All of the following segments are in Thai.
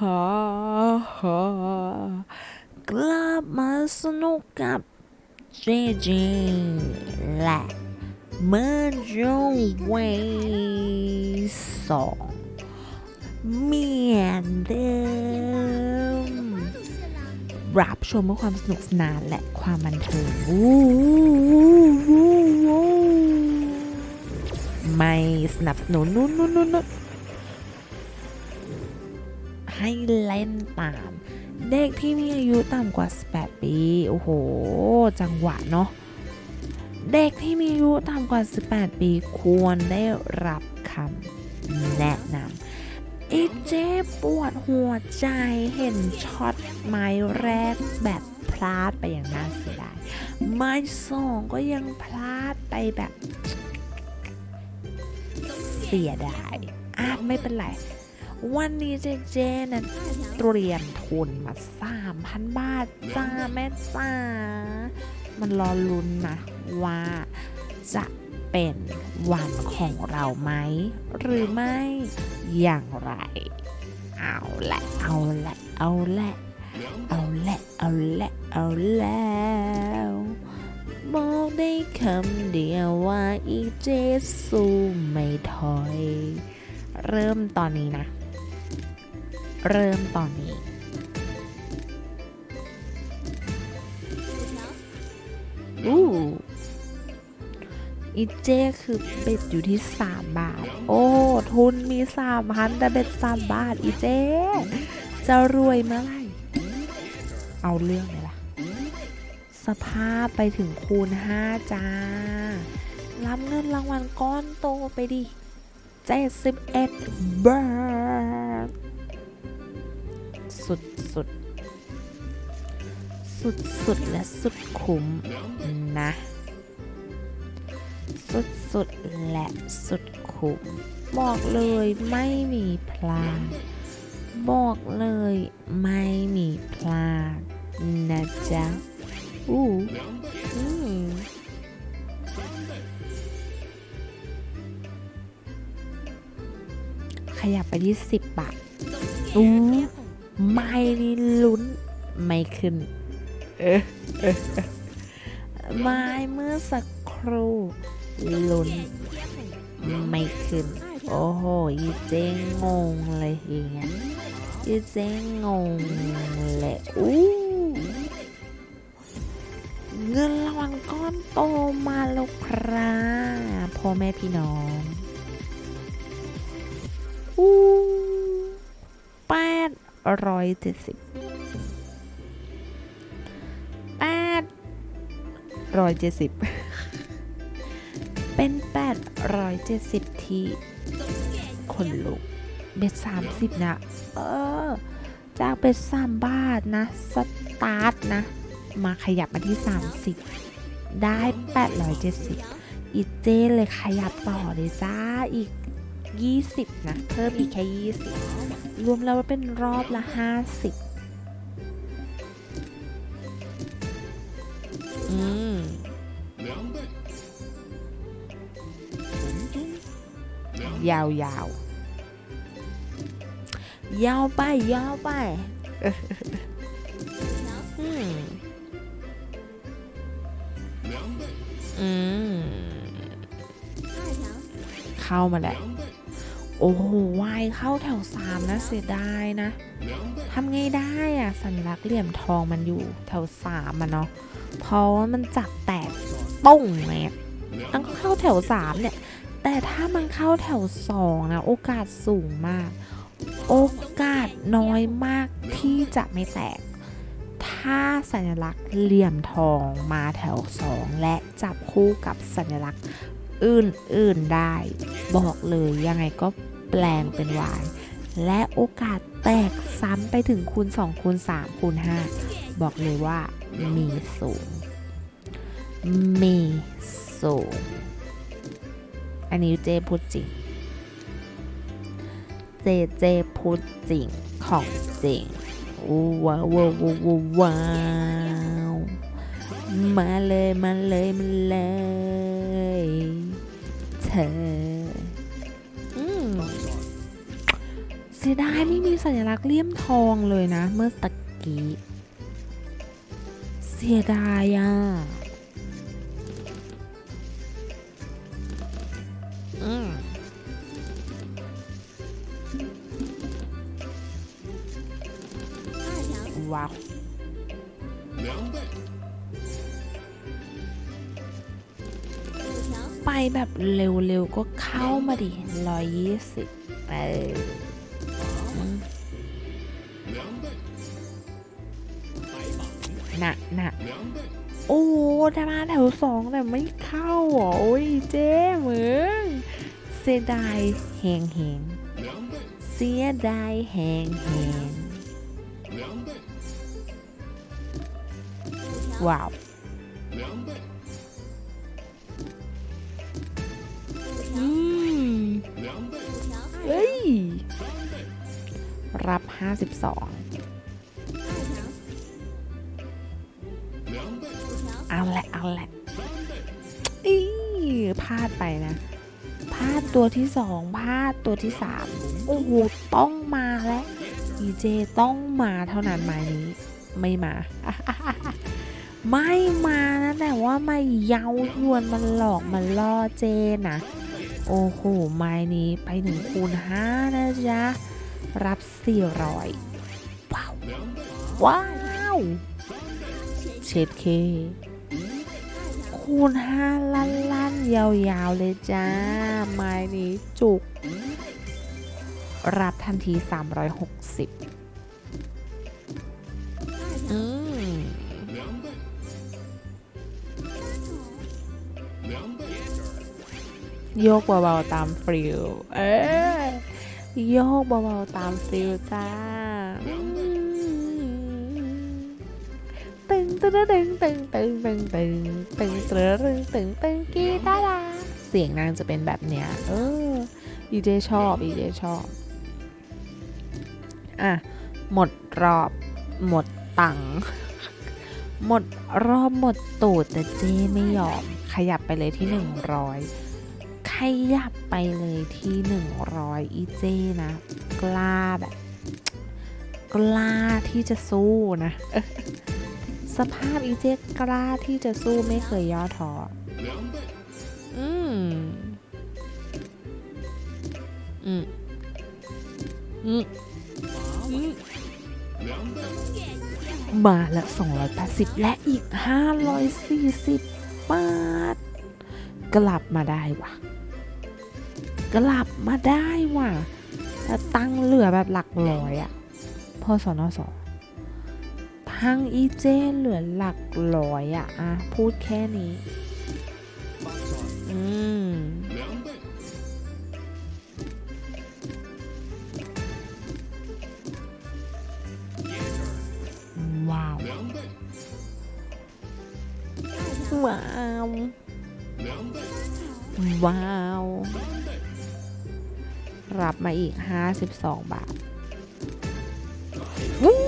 ฮ่ฮ่ากลับมาสนุกกับเจเจและเมอร์จเวสองเมียนเดิมรับชมเพื่อความสนุกสนานและความบันเทิงไม่สนับสนุนนู่นนู่นนู่นนู่น ให้เล่นตาม เด็กที่มีอายุต่ำกว่า 18 ปี โอ้โห จังหวะเนาะ เด็กที่มีอายุต่ำกว่า 18 ปีควรได้รับคำแนะนำอีเจ๊ปวดหัวใจเห็นช็อตไม้แรกแบบพลาดไปอย่างน่าเสียดายไม้สองก็ยังพลาดไปแบบเสียดายอะไม่เป็นไร วันนี้เจเจนั้นเตรียมทุนมา 3,000 บาทจ้าแม่จ้า มันรอลุ้นนะว่าจะเป็นวันของเราไหม หรือไม่อย่างไร เอาละเอาละเอาละเอาละเอาละเอาแล้วบอกได้คำเดียวว่าอีเจสู้ไม่ถอย เริ่มตอนนี้นะ เริ่มตอนนี้ อู้อีเจคือเบ็ดอยู่ที่ 3 บาท โอ้ ทุนมี3พันแต่เบ็ด3บาท อีเจ จะรวยเมื่อไหร่ เอาเรื่องเลยล่ะ สภาพไปถึงคูณ 5 จ้า รับเงินรางวัลก้อนโตไปดิ 71 บาท สุดสุดสุดสุดและสุดคุ้มนะ สุดสุดและสุดคุ้มบอกเลยไม่มีพลาดบอกเลยไม่มีพลาดนะจ๊ะอู้อืมขยับไปที่10บาทอู้ ไม่ลุ้น ไม่ขึ้นเออเออเออไม่เมื่อสักครู่ลุ้น ไม่ขึ้น โอ้โหยีเจงงงเลยอย่างเงี้ยยีเจ๊งงงเลยอู้เงินรางวัลก้อนโตมาแล้วครับพ่อแม่พี่น้องอู้แปด ร้อยเจ็ดสิบแปดร้อยเจ็ดสิบเป็น 870 ที่คนลุกเบ็ด30 นะ เออ จากเบ็ด3บาทนะ สตาร์ทนะ มาขยับมาที่ 30 ได้ 870 อีเจเลยขยับต่อเลยจ้าอีก 20 นะ เพิ่มอีกแค่ 20 รวมแล้วเป็นรอบละ 50 อืมยาวยาวยาวไปยาวไปอืมอืมเข้ามาแล้ว โอ้โหวายเข้าแถวสามนะเสียดายนะทำไงได้อะสัญลักษณ์เหลี่ยมทองมันอยู่แถวสามอะเนาะเพราะว่ามันจับแตกป้งไงต้องเข้าแถวสามเนี่ย แต่ถ้ามันเข้าแถวสองนะโอกาสสูงมาก โอกาสน้อยมากที่จะไม่แตก ถ้าสัญลักษณ์เหลี่ยมทองมาแถวสองและจับคู่กับสัญลักษณ์ อื่นๆได้ บอกเลยยังไงก็แปลงเป็นวาย และโอกาสแตกซ้ำไปถึงคูณ2คูณ3คูณ5บอกเลยว่ามีสูงมีสูงอันนี้เจพูดจริง เจเจพูดจริงของจริงว้าวว้าวว้าวมาเลยมาเลยมาเลย ธออืมสียดายไม่มีสัญลักษณ์เลี่ยมทองเลยนะ เมื่อตะกี้ เสียดายอะอืมว้าว แบบเร็วๆก็เข้ามาดิร้อยยี่สิบเออหนักหนักโอ้ถ้ามาแถวสองแต่ไม่เข้าเหรอโอ้ยเจ๊เหมืองเสียดายแหงแหงเสียดายแหงแหงว้าว รับ 52 เอาแหละ เอาแหละอีพลาดไปนะพลาดตัวที่สองพลาดตัวที่สามโอ้โห ต้องมาแล้วอีเจต้องมาเท่านั้นไม้นี้ ไม่มา ไม่มานะ แต่ว่ามาเย้ายวนมันหลอกมันล่อเจนะ โอ้โหไม้นี้ไปหนึ่งคูณห้านะจ๊ะ รับ 400 ว้าว ว้าวเช็ดเค คูณห้าลั่นลั่นๆยาวๆ เลยจ้า ไม้นี้จุก รับทันที 360 อืมโยกเบาๆตามฟิลเอ้ย โยกเบาๆตามฟิลจ้าตึงตึงตึงตึงตึงตึงตึงตึงตึงตึงตึงตึงกีตาร์ดาเสียงนางจะเป็นแบบเนี้ยเอออีเจชอบอีเจชอบ อะ หมดรอบ หมดตังหมดรอบหมดตูดแต่เจไม่ยอม ขยับไปเลยที่หนึ่งร้อย ขยับไปเลยที่หนึ่งร้อยอีเจนะ กล้าแบบ กล้าที่จะสู้นะ สภาพอีเจกล้าที่จะสู้ไม่เคยย่อท้ออืม อืม อืมอืมมาละ 280 และอีก 540 บาท กลับมาได้ว่ะ กลับมาได้ว่ะแต่ตั้งเหลือแบบหลักร้อยอะพอสอนอสอทั้งอีเจเหลือหลักร้อยอะอะพูดแค่นี้ อืมว้าว ว้าว ว้าว รับมาอีก 52 บาทวู้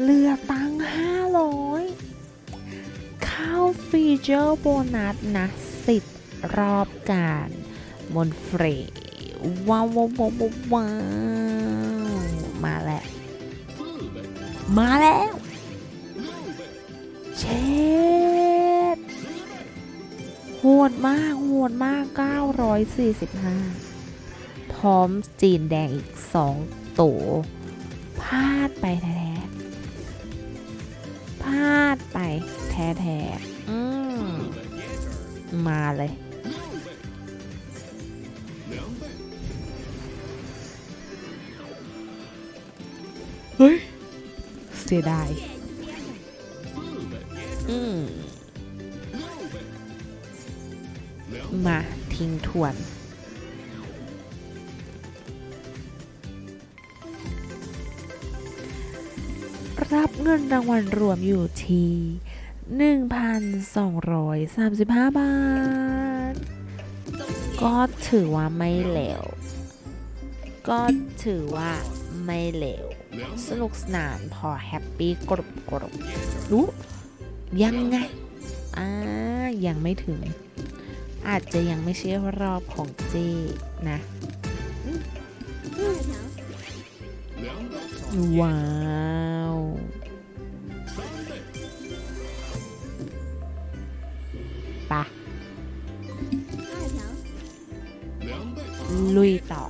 เหลือตัง500 เข้าฟีเจอร์โบนัสนะสิบรอบการมนฟรว้าวว้าวว้าวว้าวมาแล้ว มาแล้ว เช็ หดมากโหดมาก 945 พร้อมจีนแดงอีก 2 ตัวพลาดไปแท้ๆพลาดไปแท้ๆอืมมาเลย เฮ้ย เสียดาย ทิ้งทวน รับเงินรางวัลรวมอยู่ที่1,235 บาท ก็ถือว่าไม่เหลว ก็ถือว่าไม่เหลว สนุกสนานพอแฮปปี้กรุบกรุบรู้ยังไง อ่า ยังไม่ถึง อาจจะยังไม่ใช่รอบของเจนะว้าวปะลุยต่อ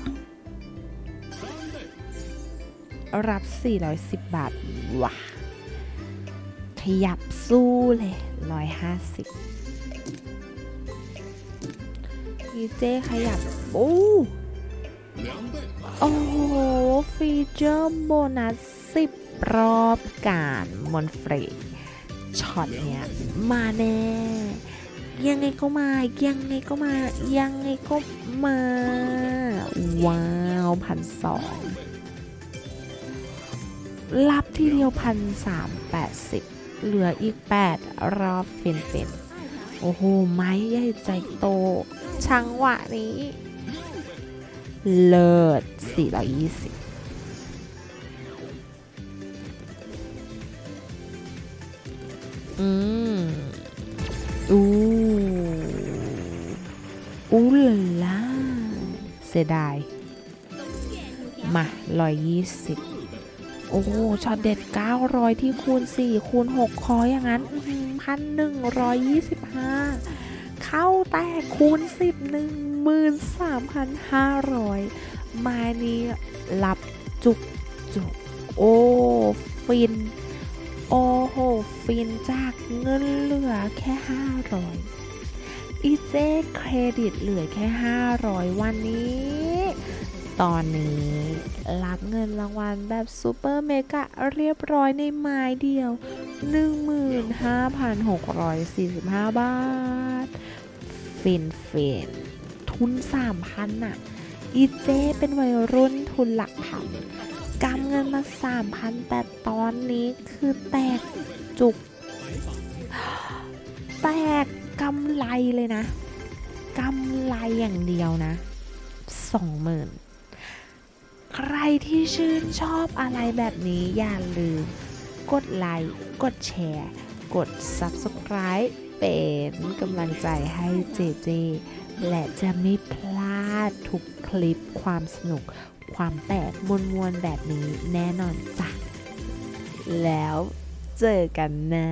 รับ 410 บาทว่ะขยับสู้เลย 150 พีเจขยับโอ้โอ้โห ฟีเจอร์โบนัส10รอบการมอนฟรีช็อตเนี้ยมาแน่ ยังไงก็มา ยังไงก็มา ยังไงก็มา ว้าวพันสองรับทีเดียวพันสามแปดสิบเหลืออีก8รอบเฟนเฟนๆโอ้โห ไม้ใหญ่ใจโต ช่างหวะนี้ เลิศ420อืมอู้อู้ลาลาเสียดาย มา120โอ้ช็อตเด็ด900ที่คูณ4คูณ6คออย่างนั้นพันหนึ่งร้อยยี่สิบห้า เข้าแต่คูณ 10 13,500 มานี้รับจุกจุกโอ้ฟิน โอ้โห ฟินจากเงินเหลือแค่ 500 อีเจเครดิตเหลือแค่ 500 วันนี้ ตอนนี้รับเงินรางวัลแบบซูเปอร์เมกะเรียบร้อยในไม้เดียว 15,645 บาท ฟินฟินทุน 3,000น่ะ อีเจเป็นวัยรุ่นทุนหลักพันกำเงินมา 3,000 แต่ตอนนี้คือแตกจุก แตกกำไรเลยนะ กำไรอย่างเดียวนะ 20,000 ใครที่ชื่นชอบอะไรแบบนี้อย่าลืม กดไลค์ กดแชร์ กด Subscribe เป็นกำลังใจให้เจเจ และจะไม่พลาดทุกคลิปความสนุก ความแปลกมวลๆแบบนี้แน่นอนจ้ะ แล้วเจอกันนะ